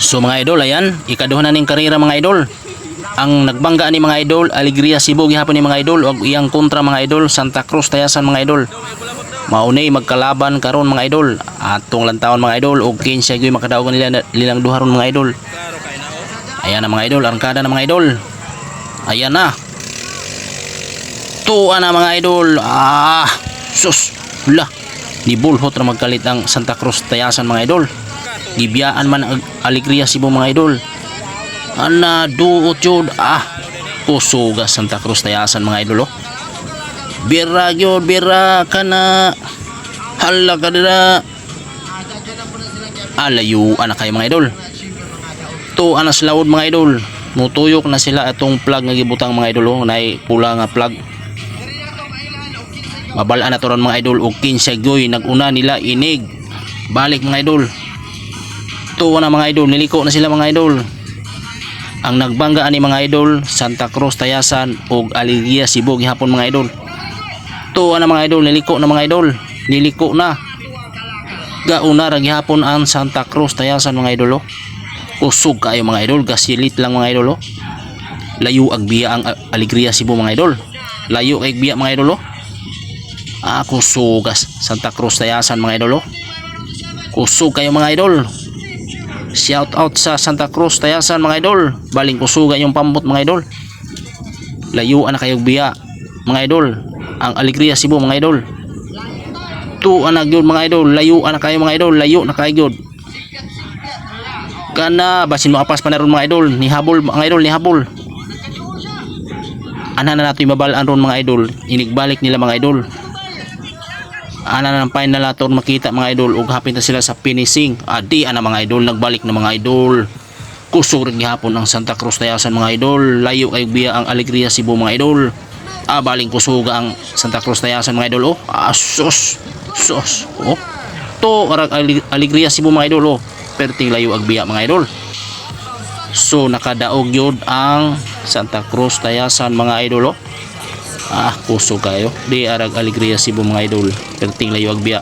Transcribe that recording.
So mga idol, ayan, ikaduha na ning karera mga idol. Ang nagbangga ni mga idol, Alegria Cebu gihapon ni mga idol ug iyang kontra mga idol, Santa Cruz Tayasan mga idol. Maunay magkalaban karon mga idol. Atong lantawon mga idol ug kinsa gyud makadaog nila nilang duha ron mga idol. Ayan na mga idol, arangkada na mga idol. Ayan na. Tuwa na mga idol. Ah, sus. Hula. Nibulhot na magkalit ang Santa Cruz Tayasan mga idol. Gibiyaan man ang Alegria Cebu mga idol. Ana duot yun. Ah, kusuga Santa Cruz Tayasan mga idol oh. Bira yun, bira ka na. Hala ka na. Alayo, anak kayo mga idol. To anas laod mga idol. Mutuyok na sila atong plug nga gibutang mga idol oh. Nay pula nga plug. Mabalaan na to ron mga idol og 15 goy naguna nila inig. Balik mga idol. Tuwa na mga idol, niliko na sila mga idol. Ang nagbangga ani mga idol, Santa Cruz Tayasan ug Alegria Cebu gihapon mga idol. Tuwa na mga idol, niliko na mga idol. Niliko na. Gauna ra gihapon ang Santa Cruz Tayasan mga idol oh. Usog kayo mga idol, gasilit lang mga idol oh. Layo ag biya ang Alegria Cebu mga idol. Layo kay biya mga idol oh. Ah, kusugas Santa Cruz Tayasan mga idol oh. Kusog kayo mga idol. Shout out sa Santa Cruz Tayasan mga idol. Baling kusuga yung pambot mga idol. Layuan na kayong biya mga idol. Ang Alegria Cebu mga idol. Tuan na gyud mga idol. Layuan na kayo mga idol. Layo na kayo gyud. Kana basin mo apas pa na ron mga idol. Nihabol mga idol, nihabol. Ana na nato mabalaan ron mga idol. Inigbalik nila mga idol. Ana na ng final nato makita mga idol ug hapit na sila sa finishing. Adi ana mga idol nagbalik na mga idol. Kusog rin gihapon ang Santa Cruz Tayasan mga idol. Layo kay biya ang Alegria Cebu mga idol. Ah, baling kusuga ang Santa Cruz Tayasan mga idol oh. Ah, sus. Sus. Oh. To arag Aleg- Alegria Cebu mga idol oh. Perting layo ag biya mga idol. So nakadaog yun ang Santa Cruz Tayasan mga idol oh. Ah, puso kayo. Di arag Alegria Cebu mga idol. Perting layo ag biya.